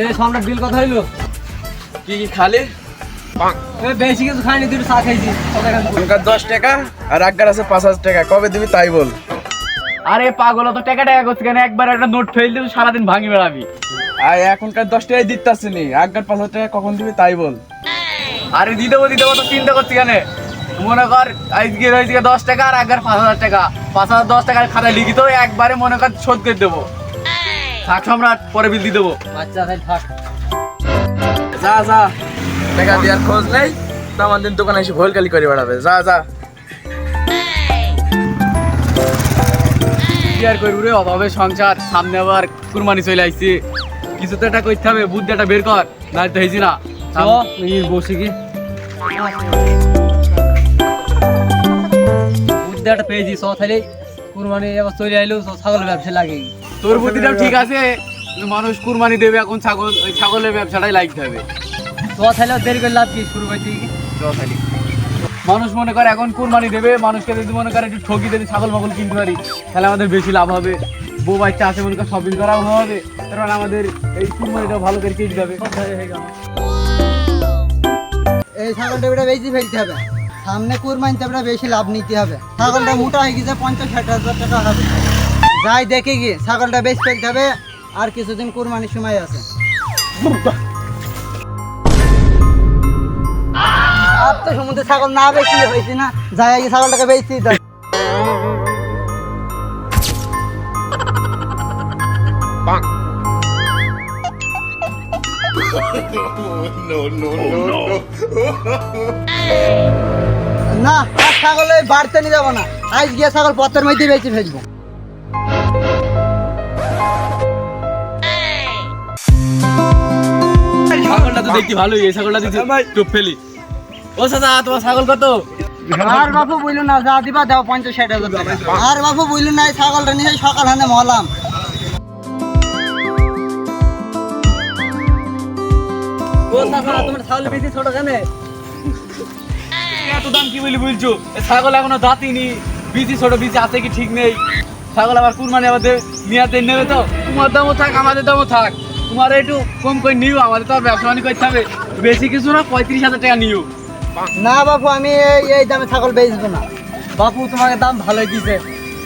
এই সম্রাট বিল কথা হইল। কি কি খালি? বেশি কিছু খাইনি দুটো চা খাইছি। দশ টাকা আর আগার আছে পাঁচ হাজার টাকা। কবে দিবি তাই বল। আরে পাগল তো টাকা টাকা করছে কেন? একবার একটা নোট ফেল দিবি সারাদিন ভাঙি বেড়াবি। আর এখনকার দশ টাকায় দিতে আসছিনি আগার পাঁচ হাজার টাকা কখন দিবি তাই বল। আরে দিয়ে দেবো দিয়ে দেবো তো চিন্তা করছি কেন? মনে কর আজকে রয়েছে দশ টাকা আর একবার পাঁচ হাজার টাকা। পাঁচ হাজার দশ টাকার খাতায় লিখিত একবারে মনে কর শোধ করে দেবো। থাক সম্রাট পরে বিল দিয়ে দেবো। আচ্ছা তাই থাক। যা যা। টাকা দেওয়ার খোঁজ নেই আমার দিন দোকানে এসে ভুল কালি করে বেড়াবে। যা যা। কি আর করব রে অভাবে সংসার সামনে আবার কুরবানি চলে আসছি কিছু তো একটা করতে হবে বুদ্ধি একটা বের কর না তো হয়েছি না। বসে কি বুদ্ধিটা পেয়েছি তাহলে। কুরবানি এবার চলে আইলো চ ছাগলের ব্যবসা লাগে। তোর বুদ্ধিটাও ঠিক আছে মানুষ কুরবানি দেবে এখন ছাগল ওই ছাগলের ব্যবসাটাই লাগতে হবে। চ তাহলে দেরি করে লাভ কি শুরু করতে কি চৌথালি মানুষ মনে করে এখন কুরবানি দেবে মানুষকে যদি মনে করে একটু ঠকি যদি ছাগল মাগল কিনতে পারি তাহলে আমাদের বেশি লাভ হবে। বউ বাচ্চা আছে মনে করে শপিং করাও হবে কারণ আমাদের এই কুরবানিটাও ভালো করে কিনতে হবে এই ছাগলটা বেটা বেশি ফেলতে হবে। সামনে কুরবানিতে আমরা বেশি লাভ নিতে হবে। ছাগলটা মোটা হয়ে গেছে, পঞ্চাশ ষাট হাজার টাকা হবে। যাই দেখে গিয়ে ছাগলটা বেশ ফেলতে হবে, আর কিছুদিন কুরবানির সময় আছে। আর তো সমুদ্রে ছাগল না বেশি হয়েছে না, যাই আগে ছাগলটাকে বেশি না আর ছাগল ওই বাড়তে নিয়ে যাব না। আজ গিয়ে ছাগল পথের মধ্যে বেঁচে ফেলব। ছাগলটা তো দেখতে ভালোই এই ছাগলটা দিচ্ছি টুপ ফেলি। ও চাচা তোমার ছাগল কত? আর বাপু বলল না যা দিবা দাও পঞ্চাশ ষাট হাজার আর বাপু না এই ছাগলটা নিয়ে সকাল হানে মহলাম এত দাম কি বলি বলছো? ছাগল এখনও দাঁতিনি বিচি ছোট বিচি আছে কি ঠিক নেই? ছাগল আবার কুরবানি আমাদের নিয়াতে নেবে তো? তোমার দামও থাক আমাদের দামও থাক। তোমার একটু কম করে নিও আমাদের তো আর ব্যবসা করতে হবে। বেশি কিছু না পঁয়ত্রিশ হাজার টাকা নিও। না বাপু আমি এই- এই দামে ছাগল বেচবো না। বাপু তোমাকে দাম ভালোই দিছে।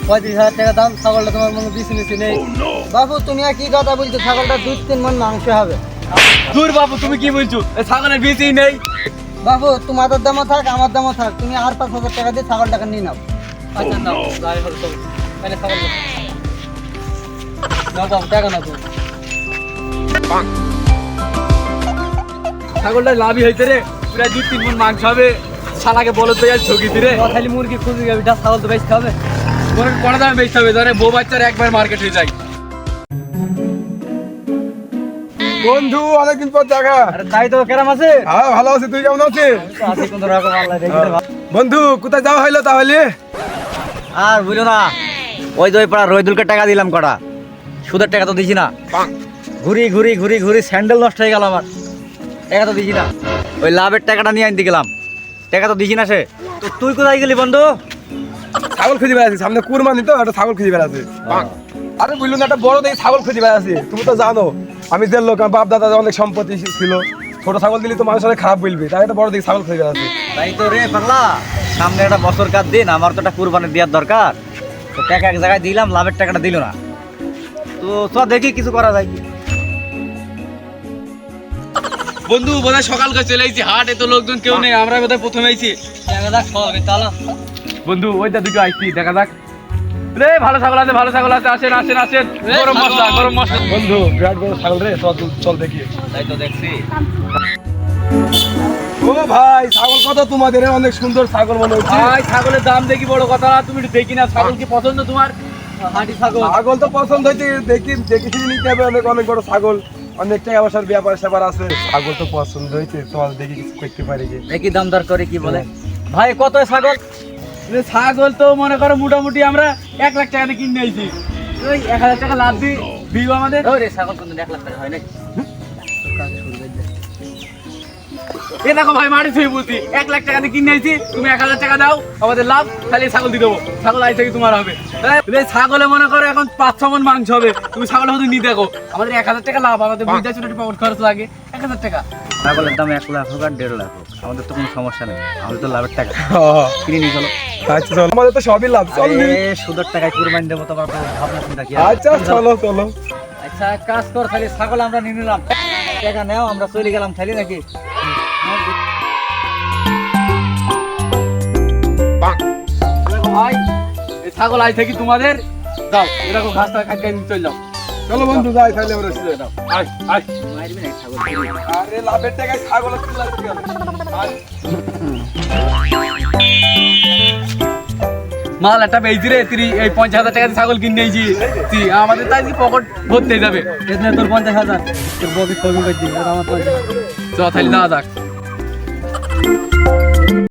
পঁয়ত্রিশ হাজার টাকা দাম ছাগলটা তোমার মনে বেশি বেশি নেই। বাপু তুমি আর কি কথা বলছো? ছাগলটা দুই তিন মন মাংস হবে। দূর বাবু তুমি কি বলছো? এ ছাগলের বিচি নেই। বাবু তোমাদের দামও থাক আমার দামও থাক। তুমি আর পাঁচ হাজার টাকা দিয়ে ছাগলটাকে নিয়ে নাও। আচ্ছা নাও। যাই হোক চলো। তাহলে ছাগল নাও। নাও বাবু টাকা না তো ছাগলটা লাভই হয়েছে রে। প্রায় দু তিন মন মাংস হবে। শালাকে বলো তো আর ঠকি দিরে খালি মুরগি খুঁজে যাবি ছাগল তো বেচতে হবে। কোন দামে বেচতে হবে। ধরে বউ বাচ্চার একবার মার্কেট হয়ে যায়। বন্ধু অনেকদিন পর দেখা। তাই তো কেরাম আছে? হ্যাঁ ভালো আছি তুই কেমন আছিস? বাপ। বন্ধু কোথায় যাওয়া হইল তাহলে? আর বুঝলো না ওই দই পাড়া রইদুলকে টাকা দিলাম কটা। সুদের টাকা তো দিছি না। ঘুরি ঘুরি ঘুরি ঘুরি স্যান্ডেল নষ্ট হয়ে গেল আমার। টাকা তো দিছি না। ওই লাভের টাকাটা নিয়ে আনতে গেলাম। টাকা তো দিছি না সে। তো তুই কোথায় গেলি বন্ধু? ছাগল খুঁজে বেড়াচ্ছি সামনে কুরবানি তো একটা ছাগল খুঁজে বেড়াচ্ছি। আরে বুঝলো না একটা বড় দেখি ছাগল খুঁজে বেড়াচ্ছি তুমি তো জানো। আমি যে লোক আমার বাপ দাদা অনেক সম্পত্তি ছিল ছোট ছাগল দিলে তো মানুষ অনেক খারাপ বলবে তাই একটা বড় দেখি ছাগল খুঁজে বেড়াচ্ছি। তাই তো রে পাগলা সামনে একটা বছর কার দিন আমার তো একটা কুরবানি দেওয়ার দরকার। তো টাকা এক জায়গায় দিলাম লাভের টাকাটা দিল না। তো চ দেখি কিছু করা যায় বন্ধু বোধহয় সকাল করে চলে আইছি হাট এত লোকজন কেউ নেই আমরা বোধহয় প্রথমে আইছি। দেখা যাক বন্ধু ওইটা দুটো আইছি দেখা যাক। রে ভালো ছাগল আছে ভালো ছাগল আছে আসেন আসেন আসেন। গরম মশলা গরম মশলা। বন্ধু বিরাট বড় ছাগল রে চল চল দেখি। তাই তো দেখছি। ও ভাই ছাগল কত তোমাদের অনেক সুন্দর ছাগল মনে হচ্ছে ভাই ছাগলের দাম দেখি বড় কথা না তুমি একটু দেখি না ছাগল কি পছন্দ তোমার? হাঁটি ছাগল। ছাগল তো পছন্দ হয়েছে দেখি দেখি নিতে হবে অনেক অনেক বড় ছাগল। অনেক টাকা পয়সার ব্যাপার স্যাপার আছে। ছাগল তো পছন্দ হয়েছে চল দেখি কিছু করতে পারি দেখি দাম দর করে কি বলে? ভাই কত ছাগল? ছাগল তো মনে করো মোটামুটি আমরা এক লাখ টাকা দিয়ে কিনে আইছি ওই এক হাজার টাকা লাভ দিই দিও আমাদের। ওরে ছাগল কিন্তু এক লাখ টাকা হয় নাকি? এ দেখো ভাই মারি ছুঁই বলছি। এক লাখ টাকা দিয়ে কিনে নিয়েছি তুমি এক হাজার টাকা দাও আমাদের লাভ তাহলে এই ছাগল দিয়ে দেবো। ছাগল আজ থেকে তোমার হবে। ছাগলে মনে করো এখন পাঁচ ছ মন মাংস হবে। তুমি ছাগল হয়তো নিয়ে দেখো। আমাদের এক হাজার টাকা লাভ আমাদের বুঝতে ছোট পকেট খরচ লাগে। এক হাজার টাকা। ছাগলের দাম এক লাখ হোক আর দেড় লাখ হোক আমাদের তো কোনো সমস্যা নেই আমাদের তো লাভের টাকা। কিনে নিয়ে চলো। আচ্ছা চলো। আমাদের তো সবই লাভ চল সুদের টাকায় কুরবানি দেবো তোমার তো ভাবনা চিন্তা কি আচ্ছা চলো। চলো আচ্ছা এক কাজ কর তাহলে ছাগল আমরা নিয়ে নিলাম। টাকা নেও আমরা চলে গেলাম তাহলে নাকি? ভাই ছাগল আজ থেকে তোমাদের। দাও এরকম ঘাস টাকা খাই চলে যাও। চলো বন্ধু যাই তাহলে আমরা দাও আয় আয়। মারবি না ছাগল আরে লাভের টাকায় ছাগল হবে? মাল একটা বেচি রে তুই এই পঞ্চাশ হাজার টাকা দিয়ে ছাগল কিনে নিয়েছি। তুই আমাদের তাই পকেট ভরতে যাবে। এখানে তোর পঞ্চাশ হাজার। তোর বকে কবি করছি আমার পঞ্চাশ। চ তাহলে দেওয়া যাক।